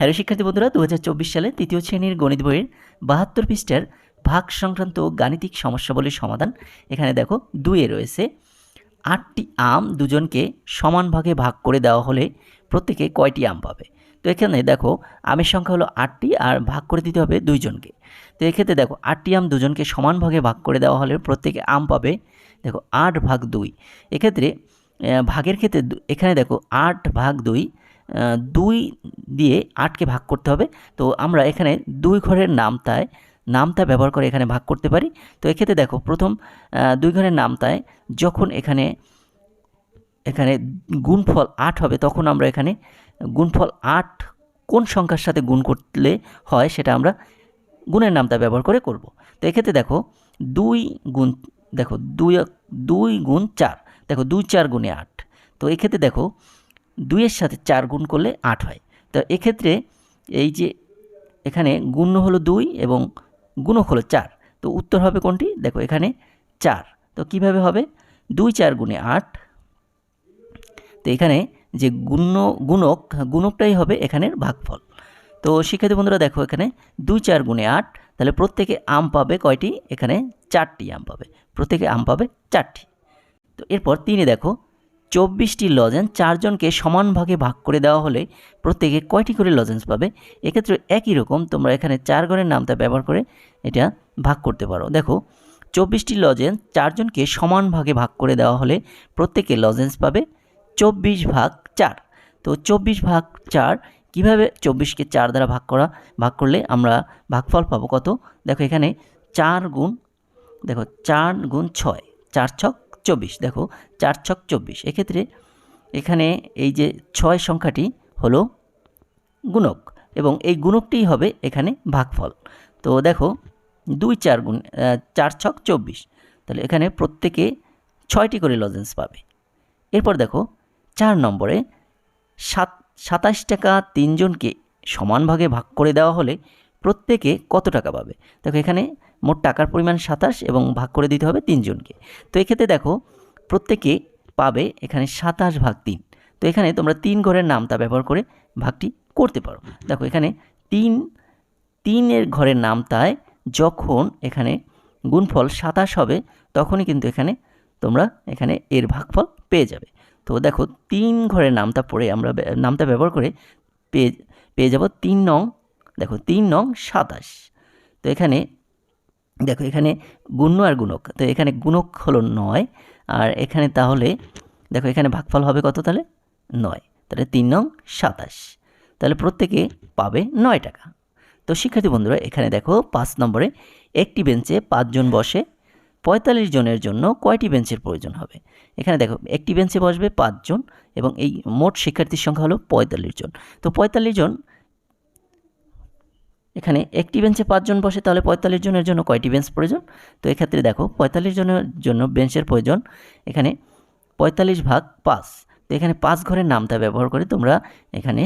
Hello শিক্ষার্থী বন্ধুরা দু হাজার চব্বিশ সালে তৃতীয় শ্রেণির গণিত বইয়ের বাহাত্তর পৃষ্ঠার ভাগ সংক্রান্ত গাণিতিক সমস্যাবলীর সমাধান এখানে দেখো দুয়ে রয়েছে। আটটি আম দুজনকে সমান ভাগে ভাগ করে দেওয়া হলে প্রত্যেকে কয়টি আম পাবে? তো এখানে দেখো আমের সংখ্যা হলো আটটি আর ভাগ করে দিতে হবে দুইজনকে। তো এক্ষেত্রে দেখো আটটি আম দুজনকে সমান ভাগে ভাগ করে দেওয়া হলে প্রত্যেকে আম পাবে দেখো আট ভাগ দুই। এক্ষেত্রে ভাগের ক্ষেত্রে এখানে দেখো আট ভাগ দুই দুই দিয়ে আটকে ভাগ করতে হবে। তো আমরা এখানে দুই ঘরের নামতায়, নামতা ব্যবহার করে এখানে ভাগ করতে পারি। তো এক্ষেত্রে দেখো, প্রথম দুই ঘরের নামতায় যখন এখানে এখানে গুণফল আট হবে, তখন আমরা এখানে গুণফল আট কোন সংখ্যার সাথে গুণ করলে হয় সেটা আমরা গুণের নামতা ব্যবহার করে করব। তো এক্ষেত্রে দেখো, দুই গুণ, দেখো, দুই দুই গুণ চার, দেখো, দুই চার গুণে আট। তো এক্ষেত্রে দেখো দুইয়ের সাথে চার গুণ করলে আট হয়। তো এক্ষেত্রে এই যে এখানে গুণ হলো দুই এবং গুণক হলো চার, তো উত্তর হবে কোনটি? দেখো, এখানে চার। তো কীভাবে হবে? দুই চার গুণে আট। তো এখানে যে গুণ গুণক, গুণকটাই হবে এখানের ভাগফল। তো শিক্ষার্থী বন্ধুরা, দেখো, এখানে দুই চার গুণে আট, তাহলে প্রত্যেকে আম পাবে কয়টি? এখানে চারটি আম পাবে। প্রত্যেকে আম পাবে চারটি। তো এরপর তিনে দেখো চব্বিশটি লজেন্স চারজনকে সমান ভাগে ভাগ করে দেওয়া হলে প্রত্যেকে কয়টি করে লজেন্স পাবে? এক্ষেত্রে একই রকম তোমরা এখানে চার ঘরের নামটা ব্যবহার করে এটা ভাগ করতে পারো। দেখো, চব্বিশটি লজেন্স চারজনকে সমান ভাগে ভাগ করে দেওয়া হলে প্রত্যেকে লজেন্স পাবে চব্বিশ ভাগ চার। তো চব্বিশ ভাগ চার, কীভাবে চব্বিশকে চার দ্বারা ভাগ করা, ভাগ করলে আমরা ভাগফল পাবো কত? দেখো এখানে চার গুণ, দেখো চার গুণ ছয়, চার ছক চব্বিশ, দেখো, চার ছক চব্বিশ। এক্ষেত্রে এখানে এই যে ছয় সংখ্যাটি হলো গুণক এবং এই গুণকটিই হবে এখানে ভাগফল। তো দেখো, দুই চার গুণ চার ছক চব্বিশ, তাহলে এখানে প্রত্যেকে ছয়টি করে লজেন্স পাবে। এরপর দেখো, চার নম্বরে সাত, সাতাশ টাকা তিনজনকে সমান ভাগে ভাগ করে দেওয়া হলে প্রত্যেকে কত টাকা পাবে? দেখো, এখানে মোট টাকার পরিমাণ সাতাশ এবং ভাগ করে দিতে হবে তিনজনকে তো এক্ষেত্রে দেখো, প্রত্যেকে পাবে এখানে সাতাশ ভাগ তিন। তো এখানে তোমরা তিন ঘরের নামতা ব্যবহার করে ভাগটি করতে পারো। দেখো এখানে তিন, তিনের ঘরের নামতায় যখন এখানে গুণফল সাতাশ হবে, তখনই কিন্তু এখানে তোমরা এখানে এর ভাগফল পেয়ে যাবে। তো দেখো, তিন ঘরের নামতা পড়ে আমরা নামতা ব্যবহার করে পেয়ে পেয়ে যাব তিন নং, দেখো তিন নং সাতাশ। তো এখানে দেখো, এখানে গুণ্য আর গুণক। তো এখানে গুণক হলো নয়, আর এখানে তাহলে দেখো, এখানে ভাগফল হবে কত তাহলে? নয়। তাহলে তিন নং সাতাশ। তাহলে প্রত্যেকে পাবে নয় টাকা। তো শিক্ষার্থী বন্ধুরা, এখানে দেখো, পাঁচ নম্বরে একটি বেঞ্চে পাঁচজন বসে, পঁয়তাল্লিশ জনের জন্য কয়টি বেঞ্চের প্রয়োজন হবে? এখানে দেখো, একটি বেঞ্চে বসবে পাঁচজন এবং এই মোট শিক্ষার্থীর সংখ্যা হলো পঁয়তাল্লিশ জন। তো পঁয়তাল্লিশ জন এখানে একটি বেঞ্চে পাঁচজন বসে, তাহলে পঁয়তাল্লিশ জনের জন্য কয়টি বেঞ্চ প্রয়োজন? তো এক্ষেত্রে দেখো, পঁয়তাল্লিশ জনের জন্য বেঞ্চের প্রয়োজন, এখানে পঁয়তাল্লিশ ভাগ পাঁচ। তো এখানে পাঁচ ঘরের নামটা ব্যবহার করে তোমরা এখানে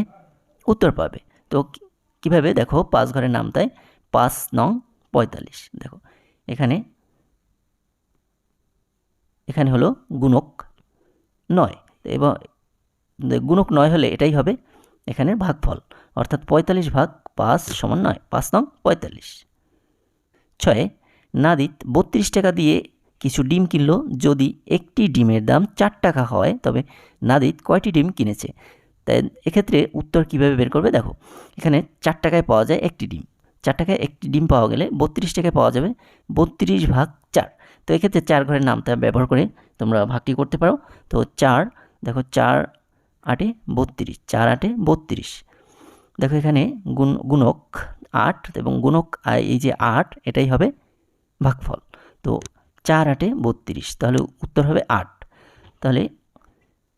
উত্তর পাবে। তো কীভাবে? দেখো, পাঁচ ঘরের নামটায় পাঁচ নং পঁয়তাল্লিশ। দেখো, এখানে এখানে হলো গুণক নয়। এবং গুণক নয় হলে এটাই হবে এখানে ভাগফল। অর্থাৎ পঁয়তাল্লিশ ভাগ পাঁচ সমান নয়, পাঁচ নং পঁয়তাল্লিশ। ছয় নাদিত বত্রিশ টাকা দিয়ে কিছু ডিম কিনলো, যদি একটি ডিমের দাম চার টাকা হয়, তবে নাদিত কয়টি ডিম কিনেছে? তাই এক্ষেত্রে উত্তর কীভাবে বের করবে? দেখো, এখানে চার টাকায় পাওয়া যায় একটি ডিম। চার টাকায় একটি ডিম পাওয়া গেলে বত্রিশ টাকায় পাওয়া যাবে বত্রিশ ভাগ চার। তো এক্ষেত্রে চার ঘরের নামটা ব্যবহার করে তোমরা ভাগটি করতে পারো? তো চার, দেখো চার আটে বত্রিশ, চার আটে বত্রিশ। দেখো এখানে গুণ, গুণক আট এবং গুণক এই যে আট, এটাই হবে ভাগফল। তো চার আটে বত্রিশ, তাহলে উত্তর হবে আট। তাহলে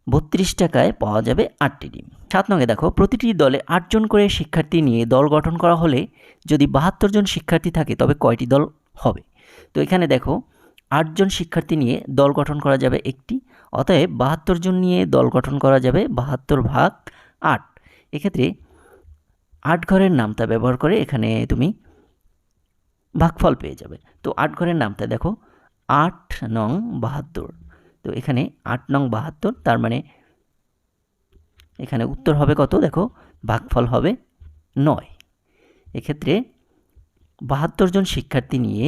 বত্রিশ টাকায় পাওয়া যাবে আটটি ডিম। সাত নঙ্গে দেখো, প্রতিটি দলে আটজন করে শিক্ষার্থী নিয়ে দল গঠন করা হলে যদি বাহাত্তর জন শিক্ষার্থী থাকে, তবে কয়টি দল হবে? তো এখানে দেখো আটজন শিক্ষার্থী নিয়ে দল গঠন করা যাবে একটি, অতএব বাহাত্তর জন নিয়ে দল গঠন করা যাবে বাহাত্তর ভাগ আট। এক্ষেত্রে আট ঘরের নামটা ব্যবহার করে এখানে তুমি ভাগফল পেয়ে যাবে। তো আট ঘরের নামটা দেখো, আট নং বাহাত্তর। তো এখানে আট নং বাহাত্তর, তার মানে এখানে উত্তর হবে কত? দেখো, ভাগফল হবে নয়। এক্ষেত্রে বাহাত্তর জন শিক্ষার্থী নিয়ে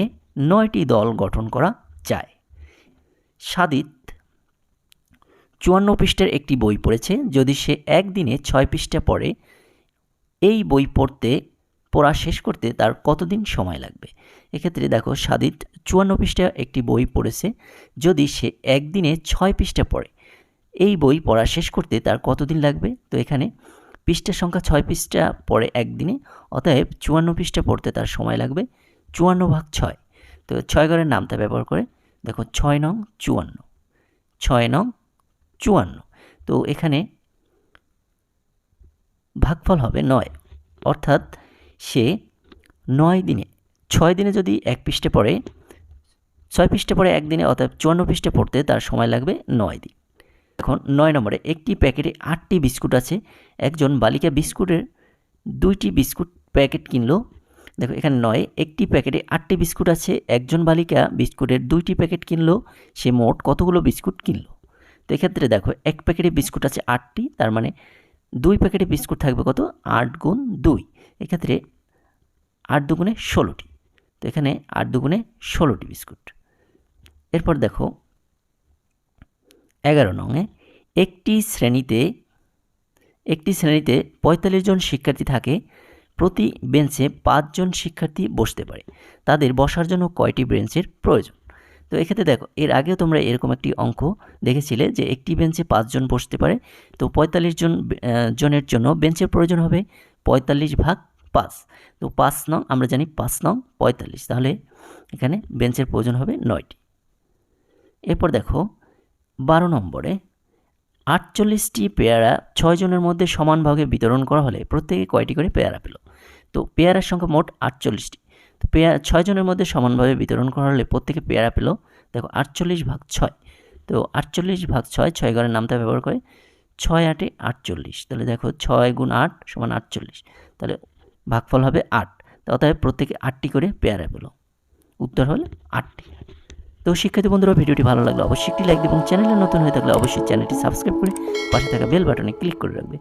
নয়টি দল গঠন করা যায়। সাদিত চুয়ান্ন পৃষ্ঠার একটি বই পড়েছে, যদি সে একদিনে ছয় পৃষ্ঠা পড়ে এই বই পড়তে, পড়া শেষ করতে তার কতদিন সময় লাগবে? এক্ষেত্রে দেখো, সাদিত চুয়ান্ন পৃষ্ঠা একটি বই পড়েছে, যদি সে একদিনে ছয় পৃষ্ঠা পড়ে। এই বই পড়া শেষ করতে তার কতদিন লাগবে? তো এখানে পৃষ্ঠার সংখ্যা ছয় পৃষ্ঠা পড়ে একদিনে, অতএব চুয়ান্ন পৃষ্ঠা পড়তে তার সময় লাগবে চুয়ান্ন ভাগ ছয়। তো ছয় ঘরের নামটা ব্যবহার করে দেখো, ছয় নং চুয়ান্ন, ছয় নং চুয়ান্ন। তো এখানে ভাগফল হবে নয়। অর্থাৎ সে নয় দিনে, ছয় দিনে যদি এক পৃষ্ঠে পড়ে, ছয় পৃষ্ঠে পড়ে একদিনে অর্থাৎ চুয়ান্ন পৃষ্ঠে পড়তে তার সময় লাগবে নয় দিন। এখন নয় নম্বরে, একটি প্যাকেটে আটটি বিস্কুট আছে। একজন বালিকা বিস্কুটের দুইটি বিস্কুট প্যাকেট কিনলো। দেখো, এখানে নয়, একটি প্যাকেটে আটটি বিস্কুট আছে। একজন বালিকা বিস্কুটের দুইটি প্যাকেট কিনলো। সে মোট কতগুলো বিস্কুট কিনলো? তো এক্ষেত্রে দেখো, এক প্যাকেটে বিস্কুট আছে আটটি, তার মানে দুই প্যাকেটে বিস্কুট থাকবে কত? আট গুণ দুই। এক্ষেত্রে আট দুগুণে ষোলোটি। তো এখানে আট দুগুণে ষোলোটি বিস্কুট। এরপর দেখো, এগারো নঙে একটি শ্রেণীতে একটি শ্রেণীতে পঁয়তাল্লিশ জন শিক্ষার্থী থাকে। প্রতি বেঞ্চে পাঁচজন শিক্ষার্থী বসতে পারে। তাদের বসার জন্য কয়টি বেঞ্চের প্রয়োজন? তো এক্ষেত্রে দেখো, এর আগেও তোমরা এরকম একটি অঙ্ক দেখেছিলে যে একটি বেঞ্চে পাঁচজন বসতে পারে। তো পঁয়তাল্লিশ জন জনের জন্য বেঞ্চের প্রয়োজন হবে পঁয়তাল্লিশ ভাগ পাঁচ। তো পাঁচ নং, আমরা জানি পাঁচ নং পঁয়তাল্লিশ। তাহলে এখানে বেঞ্চের প্রয়োজন হবে নয়টি। এরপর দেখো, বারো নম্বরে আটচল্লিশটি পেয়ারা ছয় জনের মধ্যে সমান ভাগে বিতরণ করা হলে প্রত্যেকে কয়টি করে পেয়ারা পেল? তো পেয়ারার সংখ্যা মোট আটচল্লিশটি। পেয়ারা, ছয় জনের মধ্যে সমানভাবে বিতরণ করা হলে প্রত্যেকে পেয়ারা পেল। দেখো, আটচল্লিশ ভাগ ছয়। তো আটচল্লিশ ভাগ ছয় ছয় ঘরের নামটা ব্যবহার করে ছয় আটে আটচল্লিশ। তাহলে দেখো, ছয় গুণ আট সমান আটচল্লিশ। তাহলে ভাগফল হবে আট। তো অতএব প্রত্যেকে আটটি করে পেয়ারা পেল। উত্তর হল আটটি। তো শিক্ষার্থী বন্ধুরা, ভিডিওটি ভালো লাগলে অবশ্যই একটি লাইক এবং চ্যানেলে নতুন হয়ে থাকলে অবশ্যই চ্যানেলটি সাবস্ক্রাইব করে পাশে থাকা বেল বাটনে ক্লিক করে রাখবে।